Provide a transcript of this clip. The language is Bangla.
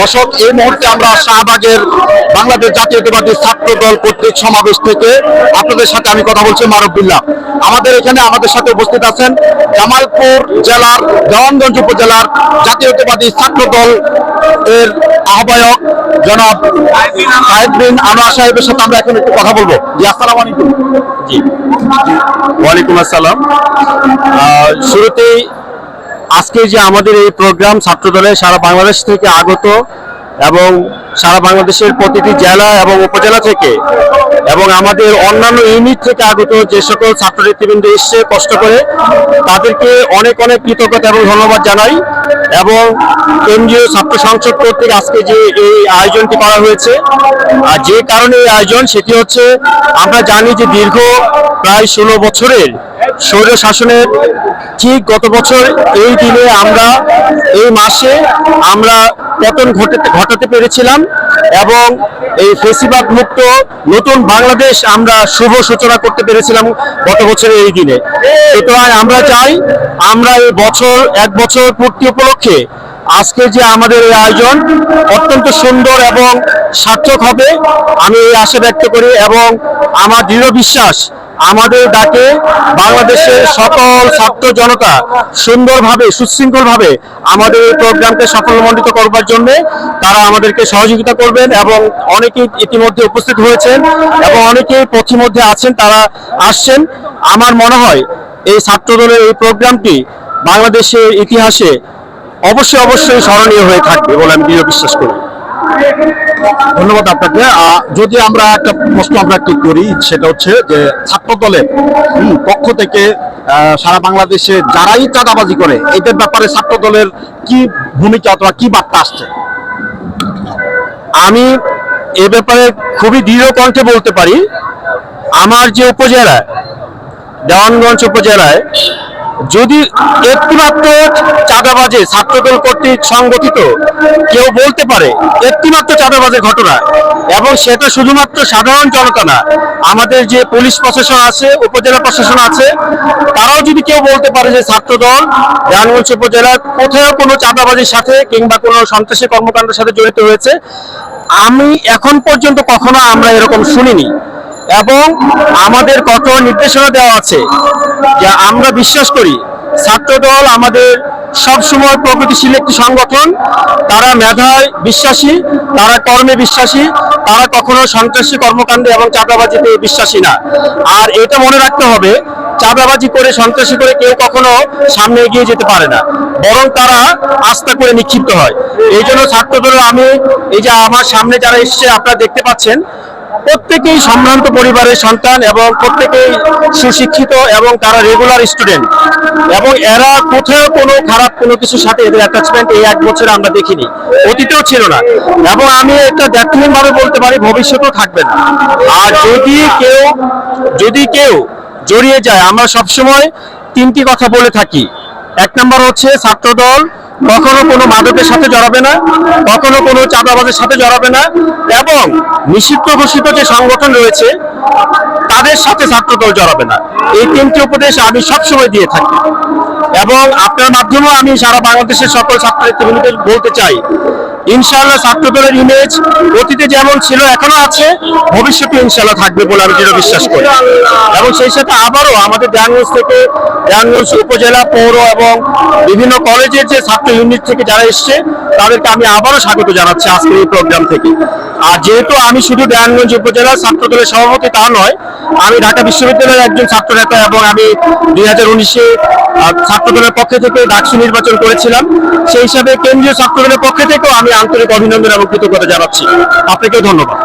দর্শক, এই মুহূর্তে আমরা শাহবাগের বাংলাদেশ জাতীয়তাবাদী ছাত্র দল কর্তৃক সমাবেশ থেকে আপনাদের সাথে আমি কথা বলছি মারুফুল্লাহ আমাদের এখানে আমাদের সাথে উপস্থিত আছেন জামালপুর জেলার, দেওয়ানগঞ্জ উপজেলার জাতীয়তাবাদী ছাত্র দল এর আহ্বায়ক জনাব সাহেব বিন আনোয়ার সাহেবের সাথে আমরা এখন একটু কথা বলব। জি, আসসালামু আলাইকুম। জি ওয়ালাইকুম আসসালাম। শুরুতেই আজকে যে আমাদের এই প্রোগ্রাম ছাত্রদলের সারা বাংলাদেশ থেকে আগত এবং সারা বাংলাদেশের প্রতিটি জেলা এবং উপজেলা থেকে এবং আমাদের অন্যান্য ইউনিট থেকে আগত যে সকল ছাত্র নেতৃবৃন্দ এসছে কষ্ট করে, তাদেরকে অনেক অনেক কৃতজ্ঞতা এবং ধন্যবাদ জানাই এবং কেন্দ্রীয় ছাত্র সংসদ কর্তৃক আজকে যে এই আয়োজনটি করা হয়েছে, আর যে কারণে এই আয়োজন সেটি হচ্ছে আমরা জানি যে দীর্ঘ প্রায় ষোলো বছরের স্বৈর শাসনের ঠিক গত বছর এই দিনে আমরা, এই মাসে আমরা পতন ঘটাতে ঘটাতে পেরেছিলাম এবং এই ফেসিবাদ মুক্ত নতুন বাংলাদেশ আমরা শুভ সূচনা করতে পেরেছিলাম গত বছরের এই দিনে। সুতরাং আমরা চাই, আমরা এই বছর, এক বছর পূর্তি উপলক্ষে আজকে যে আমাদের এই আয়োজন অত্যন্ত সুন্দর এবং সার্থক হবে। আমি এই আশা ব্যক্ত করি এবং আমার দৃঢ় বিশ্বাস আমাদের ডাকে বাংলাদেশের সকল ছাত্র জনতা সুন্দরভাবে, সুশৃঙ্খলভাবে আমাদের এই প্রোগ্রামকে সফলমণ্ডিত করবার জন্য তারা আমাদেরকে সহযোগিতা করবেন এবং অনেকেই ইতিমধ্যে উপস্থিত হয়েছেন এবং অনেকেই পথিমধ্যে আছেন, তারা আসছেন। আমার মনে হয় এই ছাত্রদলের এই প্রোগ্রামটি বাংলাদেশের ইতিহাসে অবশ্যই অবশ্যই স্মরণীয় হয়ে থাকবে বলে আমি দৃঢ় বিশ্বাস করি। ধন্যবাদ আপনাকে। যদি আমরা একটা প্রশ্ন আমরা একটু করি, সেটা হচ্ছে যে ছাত্র দলের পক্ষ থেকে সারা বাংলাদেশে যারাই চাঁদাবাজি করে, এদের ব্যাপারে ছাত্র দলের কি ভূমিকা অথবা কি বার্তা আসছে? আমি এ ব্যাপারে খুবই দৃঢ় কণ্ঠে বলতে পারি, আমার যে উপজেলায়, দেওয়ানগঞ্জ উপজেলায় যদি একটিমাত্র চাঁদাবাজে ছাত্রদল কর্তৃক সংগঠিত কেউ বলতে পারে একটিমাত্র চাঁদাবাজের ঘটনা, এবং সেটা শুধুমাত্র সাধারণ জনতা না, আমাদের যে পুলিশ প্রশাসন আছে, উপজেলা প্রশাসন আছে, তারাও যদি কেউ বলতে পারে যে ছাত্রদল দেওয়ানগঞ্জ উপজেলার কোথাও কোনো চাঁদাবাজির সাথে কিংবা কোনো সন্ত্রাসী কর্মকাণ্ডের সাথে জড়িত হয়েছে, আমি এখন পর্যন্ত কখনো আমরা এরকম শুনিনি। এবং আমাদের কঠোর নির্দেশনা দেওয়া আছে যে আমরা বিশ্বাস করি ছাত্রদল আমাদের সবসময় প্রগতিশীল একটি সংগঠন। তারা মেধায় বিশ্বাসী, তারা কর্মে বিশ্বাসী, তারা কখনো সন্ত্রাসী কর্মকাণ্ডে এবং চাঁদাবাজিতে বিশ্বাসী না। আর এটা মনে রাখতে হবে, চাঁদাবাজি করে, সন্ত্রাসী করে কেউ কখনো সামনে এগিয়ে যেতে পারে না। বরং তারা আস্থা করে নিক্ষিপ্ত হয়। এই জন্য ছাত্রদল আমি, এই যে আমার সামনে যারা এসছে, আপনারা দেখতে পাচ্ছেন প্রত্যেকেই সম্ভ্রান্ত পরিবারের সন্তান এবং প্রত্যেকেই সুশিক্ষিত এবং তারা রেগুলার স্টুডেন্ট এবং এরা কোথাও কোনো খারাপ কোনো কিছুর সাথে এদের অ্যাটাচমেন্ট এই এক বছরে আমরা দেখিনি। অতীতেও ছিল না। এবং আমি এটা ব্যক্তিহীন ভাবে বলতে পারি, ভবিষ্যতেও থাকবে না। আর যদি কেউ যদি কেউ জড়িয়ে যায়, আমরা সবসময় তিনটি কথা বলে থাকি। এক নম্বর হচ্ছে ছাত্রদল কখনো কোনো মাদকের সাথে জড়াবে না, কখনো কোনো চাঁদাবাজের সাথে জড়াবে না, এবং নিষিদ্ধ ঘোষিত যে সংগঠন রয়েছে, তাদের সাথে ছাত্রদল জড়াবে না। এই তিনটি উপদেশ আমি সবসময় দিয়ে থাকি। এবং আপনার মাধ্যমেও আমি সারা বাংলাদেশের সকল ছাত্র নেতৃবৃন্দদের বলতে চাই ইনশাআল্লাহ ছাত্রদলের ইমেজ অতীতে যেমন ছিল, এখনও আছে। ভবিষ্যতে ইনশাআল্লাহ থাকবে বলে আমি যেটা বিশ্বাস করি। এবং সেই সাথে আবারও আমাদের দেয়ানগঞ্জ থেকে দেয়ানগঞ্জ উপজেলা, পৌর এবং বিভিন্ন কলেজের যে ছাত্র ইউনিট থেকে যারা এসছে, তাদেরকে আমি আবারও স্বাগত জানাচ্ছি আজকের এই প্রোগ্রাম থেকে। আর যেহেতু আমি শুধু দেয়ানগঞ্জ উপজেলার ছাত্রদলের সভাপতি তা নয় আমি ঢাকা বিশ্ববিদ্যালয়ের একজন ছাত্র নেতা এবং আমি দুই হাজার উনিশে ছাত্র দলের পক্ষ থেকে ডাকসু নির্বাচন করেছিলাম। সেই হিসাবে কেন্দ্রীয় ছাত্র দলের পক্ষ থেকেও আমি আন্তরিক অভিনন্দন এবং কৃতজ্ঞতা জানাচ্ছি। আপনাকেও ধন্যবাদ।